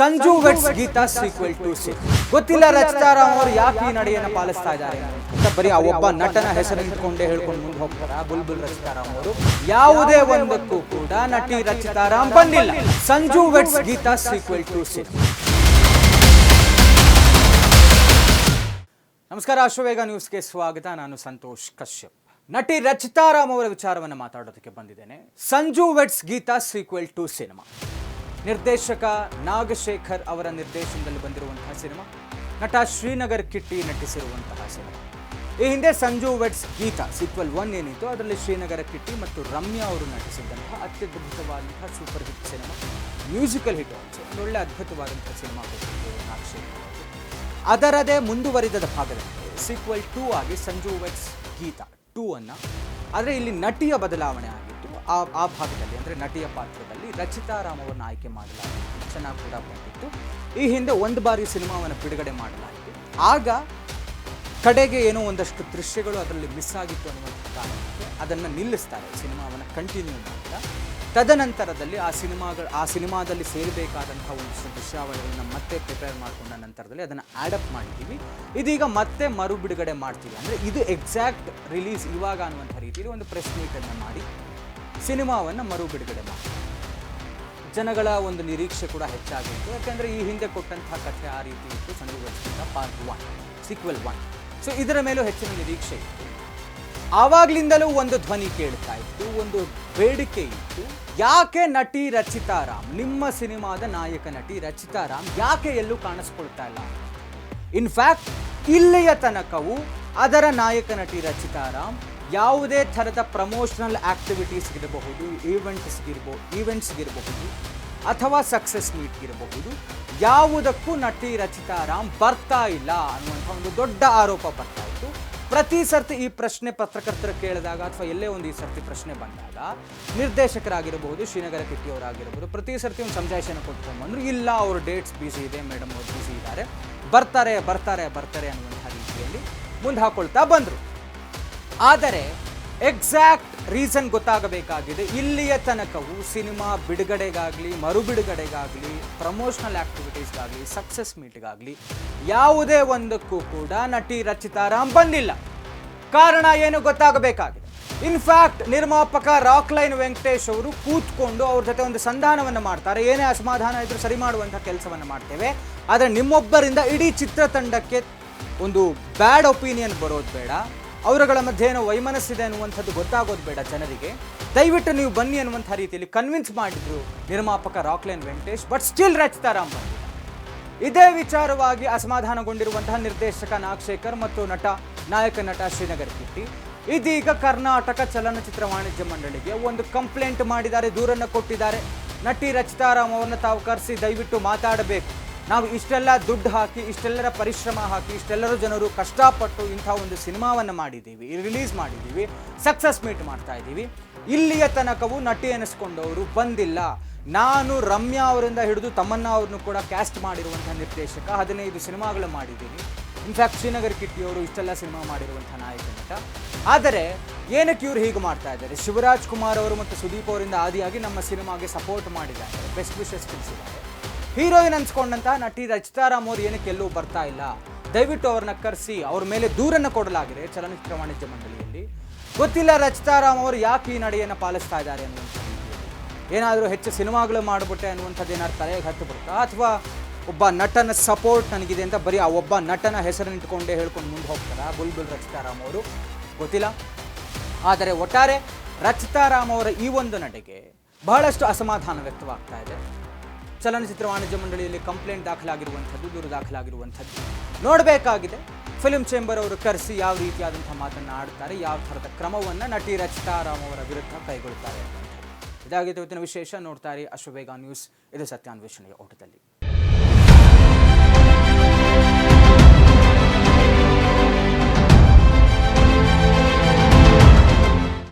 Sanju weds Geetha sequel two C ಗೊತ್ತಿಲ್ಲ ರಚಿತಾರಾಮ್ ಅವರು ಯಾಕೆ ಈ ನಡೆಯನ್ನು ಪಾಲಿಸ್ತಾ ಇದ್ದಾರೆ ಅಂತ. ಬರೀ ಆ ಒಬ್ಬ ನಟನ ಹೆಸರು ಇಟ್ಕೊಂಡೇ ಹೇಳ್ಕೊಂಡು ಮುಂದೆ ಹೋಗ್ತಾರ. ಬುಲ್ಬುಲ್ ರಚಿತಾರಾಮ್ ಅವರು. ಯಾವುದೇ ಒಂದಕ್ಕೂ ಕೂಡ ನಟಿ ರಚಿತಾರಾಮ್ ಬಂದಿಲ್ಲ. Sanju weds Geetha sequel two C ನಮಸ್ಕಾರ ಅಶ್ವವೇಗ ನ್ಯೂಸ್ಗೆ ಸ್ವಾಗತ. ನಾನು ಸಂತೋಷ್ ಕಶ್ಯಪ್. ನಟಿ ರಚಿತಾರಾಮ್ ಅವರ ವಿಚಾರವನ್ನು ಮಾತಾಡೋದಕ್ಕೆ ಬಂದಿದ್ದೇನೆ. Sanju weds Geetha sequel two cinema ನಿರ್ದೇಶಕ ನಾಗಶೇಖರ್ ಅವರ ನಿರ್ದೇಶನದಲ್ಲಿ ಬಂದಿರುವಂತಹ ಸಿನಿಮಾ. ನಟ ಶ್ರೀನಗರ್ ಕಿಟ್ಟಿ ನಟಿಸಿರುವಂತಹ ಸಿನಿಮಾ. ಈ ಹಿಂದೆ Sanju weds Geetha sequel one ಏನಿತ್ತು ಅದರಲ್ಲಿ ಶ್ರೀನಗರ ಕಿಟ್ಟಿ ಮತ್ತು ರಮ್ಯಾ ಅವರು ನಟಿಸಿದಂತಹ ಅತ್ಯದ್ಭುತವಾದಂತಹ super hit cinema. Musical hit ಒಳ್ಳೆ ಅದ್ಭುತವಾದಂತಹ ಸಿನಿಮಾ ಅದರದೇ ಮುಂದುವರಿದ ಭಾಗದಲ್ಲಿ ಸೀಕ್ವಲ್ ಟೂ ಆಗಿ ಸಂಜು ವೆಟ್ಸ್ ಗೀತಾ ಟೂ ಅನ್ನು. ಆದರೆ ಇಲ್ಲಿ ನಟಿಯ ಬದಲಾವಣೆ ಆ ಆ ಭಾಗದಲ್ಲಿ, ಅಂದರೆ ನಟಿಯ ಪಾತ್ರದಲ್ಲಿ ರಚಿತಾ ರಾಮವನ್ನು ಆಯ್ಕೆ ಮಾಡಲಾಗಿತ್ತು ಚೆನ್ನಾಗಿ ಕೂಡ ಬಂದಿತ್ತು. ಈ ಹಿಂದೆ ಒಂದು ಬಾರಿ ಸಿನಿಮಾವನ್ನು ಬಿಡುಗಡೆ ಮಾಡಲಾಗಿತ್ತು ಆಗ ಕಡೆಗೆ ಏನೋ ಒಂದಷ್ಟು ದೃಶ್ಯಗಳು ಅದರಲ್ಲಿ ಮಿಸ್ ಆಗಿತ್ತು ಅನ್ನುವಂಥ ಕಾರಣಕ್ಕೆ ಅದನ್ನು ನಿಲ್ಲಿಸ್ತಾರೆ. ಸಿನಿಮಾವನ್ನು ಕಂಟಿನ್ಯೂ ಮಾಡ್ತಾ. ತದನಂತರದಲ್ಲಿ ಆ ಸಿನಿಮಾಗಳು, ಆ ಸಿನಿಮಾದಲ್ಲಿ ಸೇರಬೇಕಾದಂಥ ಒಂದಿಷ್ಟು ದೃಶ್ಯಾವಳಿಗಳನ್ನು ಮತ್ತೆ ಪ್ರಿಪೇರ್ ಮಾಡಿಕೊಂಡ ನಂತರದಲ್ಲಿ ಅದನ್ನು ಆ್ಯಡಪ್ ಮಾಡಿದ್ದೀವಿ. ಇದೀಗ ಮತ್ತೆ ಮರು ಬಿಡುಗಡೆ ಮಾಡ್ತೀವಿ. ಅಂದರೆ ಇದು ಎಕ್ಸಾಕ್ಟ್ ರಿಲೀಸ್ ಇವಾಗ ಅನ್ನುವಂಥ ರೀತಿಯಲ್ಲಿ ಒಂದು ಪ್ರೆಸ್ ಮೀಟನ್ನು ಮಾಡಿ ಸಿನಿಮಾವನ್ನು ಮರು ಬಿಡುಗಡೆ ಮಾಡಿ. ಜನಗಳ ಒಂದು ನಿರೀಕ್ಷೆ ಕೂಡ ಹೆಚ್ಚಾಗಿತ್ತು. ಯಾಕಂದರೆ ಈ ಹಿಂದೆ ಕೊಟ್ಟಂತಹ ಕಥೆ ಆ ರೀತಿ ಇತ್ತು. ಸಣ್ಣ part one sequel one so ಇದರ ಮೇಲೂ ಹೆಚ್ಚಿನ ನಿರೀಕ್ಷೆ ಇತ್ತು. ಆವಾಗ್ಲಿಂದಲೂ ಒಂದು ಧ್ವನಿ ಕೇಳ್ತಾ ಇತ್ತು, ಒಂದು ಬೇಡಿಕೆ ಇತ್ತು. ಯಾಕೆ ನಟಿ ರಚಿತಾರಾಮ್ ನಿಮ್ಮ ಸಿನಿಮಾದ ನಾಯಕ ನಟಿ ರಚಿತಾರಾಮ್ ಯಾಕೆ ಎಲ್ಲೂ ಕಾಣಿಸ್ಕೊಳ್ತಾ ಇಲ್ಲ? ಇನ್ಫ್ಯಾಕ್ಟ್ ಇಲ್ಲಿಯ ತನಕವೂ ಅದರ ನಾಯಕ ನಟಿ ರಚಿತಾರಾಮ್ ಯಾವುದೇ ಥರದ ಪ್ರಮೋಷನಲ್ ಆಕ್ಟಿವಿಟೀಸ್ ಇರಬಹುದು ಈವೆಂಟ್ಸ್ ಈವೆಂಟ್ಸ್ಗಿರ್ಬೋದು ಈವೆಂಟ್ಸ್ಗಿರಬಹುದು ಅಥವಾ ಸಕ್ಸಸ್ ಮೀಟ್ಗಿರಬಹುದು ಯಾವುದಕ್ಕೂ ನಟಿ ರಚಿತಾ ರಾಮ್ ಬರ್ತಾ ಇಲ್ಲ ಅನ್ನುವಂಥ ಒಂದು ದೊಡ್ಡ ಆರೋಪ ಬರ್ತಾ ಇತ್ತು. ಪ್ರತಿ ಸರ್ತಿ ಈ ಪ್ರಶ್ನೆ ಪತ್ರಕರ್ತರು ಕೇಳಿದಾಗ ಅಥವಾ ಎಲ್ಲೇ ಒಂದು ಈ ಸರ್ತಿ ಪ್ರಶ್ನೆ ಬಂದಾಗ ನಿರ್ದೇಶಕರಾಗಿರಬಹುದು, ಶ್ರೀನಗರ ಕಿಟ್ಟಿಯವರಾಗಿರಬಹುದು, ಪ್ರತಿ ಸರ್ತಿ ಒಂದು ಸಮಜಾಯಿಷನ ಕೊಟ್ಕೊಂಡ್ಬಂದ್ರು ಇಲ್ಲ, ಅವ್ರ ಡೇಟ್ಸ್ ಬ್ಯುಸಿ ಇದೆ ಮೇಡಮ್ ಅವ್ರು ಬ್ಯುಸಿ ಇದ್ದಾರೆ, ಬರ್ತಾರೆ ಬರ್ತಾರೆ ಬರ್ತಾರೆ ಅನ್ನುವಂಥ ರೀತಿಯಲ್ಲಿ ಮುಂದೆ ಹಾಕೊಳ್ತಾ ಬಂದರು. ಆದರೆ ಎಕ್ಸಾಕ್ಟ್ ರೀಸನ್ ಗೊತ್ತಾಗಬೇಕಾಗಿದೆ. ಇಲ್ಲಿಯ ತನಕವು ಸಿನಿಮಾ ಬಿಡುಗಡೆಗಾಗಲಿ ಮರು ಬಿಡುಗಡೆಗಾಗಲಿ ಪ್ರಮೋಷನಲ್ ಆ್ಯಕ್ಟಿವಿಟೀಸ್ಗಾಗಲಿ ಸಕ್ಸಸ್ ಮೀಟ್ಗಾಗಲಿ ಯಾವುದೇ ಒಂದಕ್ಕೂ ಕೂಡ ನಟಿ ರಚಿತಾರಾಮ್ ಬಂದಿಲ್ಲ. ಕಾರಣ ಏನು ಗೊತ್ತಾಗಬೇಕಾಗಿದೆ. ಇನ್ಫ್ಯಾಕ್ಟ್ ನಿರ್ಮಾಪಕ ರಾಕ್ ಲೈನ್ ವೆಂಕಟೇಶ್ ಅವರು ಕೂತ್ಕೊಂಡು ಅವ್ರ ಜೊತೆ ಒಂದು ಸಂಧಾನವನ್ನು ಮಾಡ್ತಾರೆ. ಏನೇ ಅಸಮಾಧಾನ ಇದ್ರೂ ಸರಿ ಮಾಡುವಂಥ ಕೆಲಸವನ್ನು ಮಾಡ್ತೇವೆ. ಆದರೆ ನಿಮ್ಮೊಬ್ಬರಿಂದ ಇಡೀ ಚಿತ್ರತಂಡಕ್ಕೆ ಒಂದು ಬ್ಯಾಡ್ ಒಪಿನಿಯನ್ ಬರೋದು ಬೇಡ. ಅವರುಗಳ ಮಧ್ಯೆ ಏನೋ ವೈಮನಸ್ಸಿದೆ ಅನ್ನುವಂಥದ್ದು ಗೊತ್ತಾಗೋದು ಬೇಡ ಜನರಿಗೆ. ದಯವಿಟ್ಟು ನೀವು ಬನ್ನಿ ಅನ್ನುವಂಥ ರೀತಿಯಲ್ಲಿ ಕನ್ವಿನ್ಸ್ ಮಾಡಿದ್ರು ನಿರ್ಮಾಪಕ ರಾಕ್ಲೈನ್ ವೆಂಕಟೇಶ್ ಬಟ್ ಸ್ಟಿಲ್ ರಚಿತಾರಾಮ್ ಇದೇ ವಿಚಾರವಾಗಿ ಅಸಮಾಧಾನಗೊಂಡಿರುವಂತಹ ನಿರ್ದೇಶಕ ನಾಗಶೇಖರ್ ಮತ್ತು ನಟ, ನಾಯಕ ನಟ ಶ್ರೀನಗರ್ ಕಿಟ್ಟಿ. ಇದೀಗ ಕರ್ನಾಟಕ ಚಲನಚಿತ್ರ ವಾಣಿಜ್ಯ ಮಂಡಳಿಗೆ ಒಂದು ಕಂಪ್ಲೇಂಟ್ ಮಾಡಿದ್ದಾರೆ, ದೂರನ್ನು ಕೊಟ್ಟಿದ್ದಾರೆ. ನಟಿ ರಚಿತಾರಾಮ್ ಅವರನ್ನು ತಾವು ಕರೆಸಿ ದಯವಿಟ್ಟು ಮಾತಾಡಬೇಕು. ನಾವು ಇಷ್ಟೆಲ್ಲ ದುಡ್ಡು ಹಾಕಿ, ಇಷ್ಟೆಲ್ಲರ ಪರಿಶ್ರಮ ಹಾಕಿ, ಇಷ್ಟೆಲ್ಲರೂ ಜನರು ಕಷ್ಟಪಟ್ಟು ಇಂಥ ಒಂದು ಸಿನಿಮಾವನ್ನು ಮಾಡಿದ್ದೀವಿ, ರಿಲೀಸ್ ಮಾಡಿದ್ದೀವಿ, ಸಕ್ಸಸ್ ಮೀಟ್ ಮಾಡ್ತಾ ಇದ್ದೀವಿ. ಇಲ್ಲಿಯ ತನಕವೂ ನಟಿ ಅನಿಸ್ಕೊಂಡವರು ಬಂದಿಲ್ಲ. ನಾನು ರಮ್ಯಾ ಅವರಿಂದ ಹಿಡಿದು ತಮ್ಮನ್ನ ಅವ್ರನ್ನು ಕೂಡ ಕ್ಯಾಸ್ಟ್ ಮಾಡಿರುವಂಥ ನಿರ್ದೇಶಕ, ಹದಿನೈದು ಸಿನಿಮಾಗಳು ಮಾಡಿದ್ದೀನಿ. ಇನ್ಫ್ಯಾಕ್ಟ್ ಶ್ರೀನಗರ್ ಕಿಟ್ಟಿಯವರು ಇಷ್ಟೆಲ್ಲ ಸಿನಿಮಾ ಮಾಡಿರುವಂಥ ನಾಯಕ ನಟ. ಆದರೆ, ಏನಕ್ಕೆ ಇವರು ಹೀಗೆ ಮಾಡ್ತಾ ಇದ್ದಾರೆ? ಶಿವರಾಜ್ ಕುಮಾರ್ ಅವರು ಮತ್ತು ಸುದೀಪ್ ಅವರಿಂದ ಆದಿಯಾಗಿ ನಮ್ಮ ಸಿನಿಮಾಗೆ ಸಪೋರ್ಟ್ ಮಾಡಿದ್ದಾರೆ. ಬೆಸ್ಟ್ ವಿಶಸ್ ತಿಳಿಸಿದ್ದಾರೆ. ಹೀರೋಯಿನ್ ಅನ್ಸ್ಕೊಂಡಂತಹ ನಟಿ ರಚಿತಾರಾಮ್ ಅವರು ಏನಕ್ಕೆ ಎಲ್ಲೂ ಬರ್ತಾ ಇಲ್ಲ? ದಯವಿಟ್ಟು ಅವ್ರನ್ನ ಕರೆಸಿ, ಅವ್ರ ಮೇಲೆ ದೂರನ್ನು ಕೊಡಲಾಗಿದೆ ಚಲನಚಿತ್ರ ವಾಣಿಜ್ಯ ಮಂಡಳಿಯಲ್ಲಿ. ಗೊತ್ತಿಲ್ಲ ರಚಿತಾರಾಮ್ ಅವರು ಯಾಕೆ ಈ ನಡೆಯನ್ನು ಪಾಲಿಸ್ತಾ ಇದ್ದಾರೆ ಏನಾದರೂ ಹೆಚ್ಚು ಸಿನಿಮಾಗಳು ಮಾಡಿಬಿಟ್ಟೆ ಅನ್ನುವಂಥದ್ದು ಏನಾದ್ರು ತಲೆಗೆ ಹತ್ತು ಬಿಡ್ತಾ ಅಥವಾ ಒಬ್ಬ ನಟನ ಸಪೋರ್ಟ್ ನನಗಿದೆ ಅಂತ ಬರೀ ಆ ಒಬ್ಬ ನಟನ ಹೆಸರನ್ನು ಇಟ್ಕೊಂಡೇ ಹೇಳ್ಕೊಂಡು ಮುಂದೆ ಹೋಗ್ತಾರ? ಬುಲ್ಬುಲ್ ರಚಿತಾರಾಮ್ ಅವರು? ಗೊತ್ತಿಲ್ಲ. ಆದರೆ ಒಟ್ಟಾರೆ ರಚಿತಾರಾಮ್ ಅವರ ಈ ಒಂದು ನಡೆಗೆ ಬಹಳಷ್ಟು ಅಸಮಾಧಾನ ವ್ಯಕ್ತವಾಗ್ತಾ ಇದೆ. ಚಲನಚಿತ್ರ ವಾಣಿಜ್ಯ ಮಂಡಳಿಯಲ್ಲಿ ಕಂಪ್ಲೇಂಟ್ ದಾಖಲಾಗಿರುವಂಥದ್ದು, ದೂರು ದಾಖಲಾಗಿರುವಂಥದ್ದು. ನೋಡಬೇಕಾಗಿದೆ. ಫಿಲ್ಮ್ ಚೇಂಬರ್ ಅವರು ಕರೆಸಿ ಯಾವ ರೀತಿಯಾದಂಥ ಮಾತನ್ನು ಆಡ್ತಾರೆ ಯಾವ ಥರದ ಕ್ರಮವನ್ನು ನಟಿ ರಚಿತಾರಾಮ್ ಅವರ ವಿರುದ್ಧ ಕೈಗೊಳ್ತಾರೆ ಇದಾಗಿತ್ತು ಇವತ್ತಿನ ವಿಶೇಷ. ನೋಡ್ತಾರೆ ಅಶ್ವಬೇಗ ನ್ಯೂಸ್. ಇದು ಸತ್ಯಾನ್ವೇಷಣೆಯ ಓಟದಲ್ಲಿ.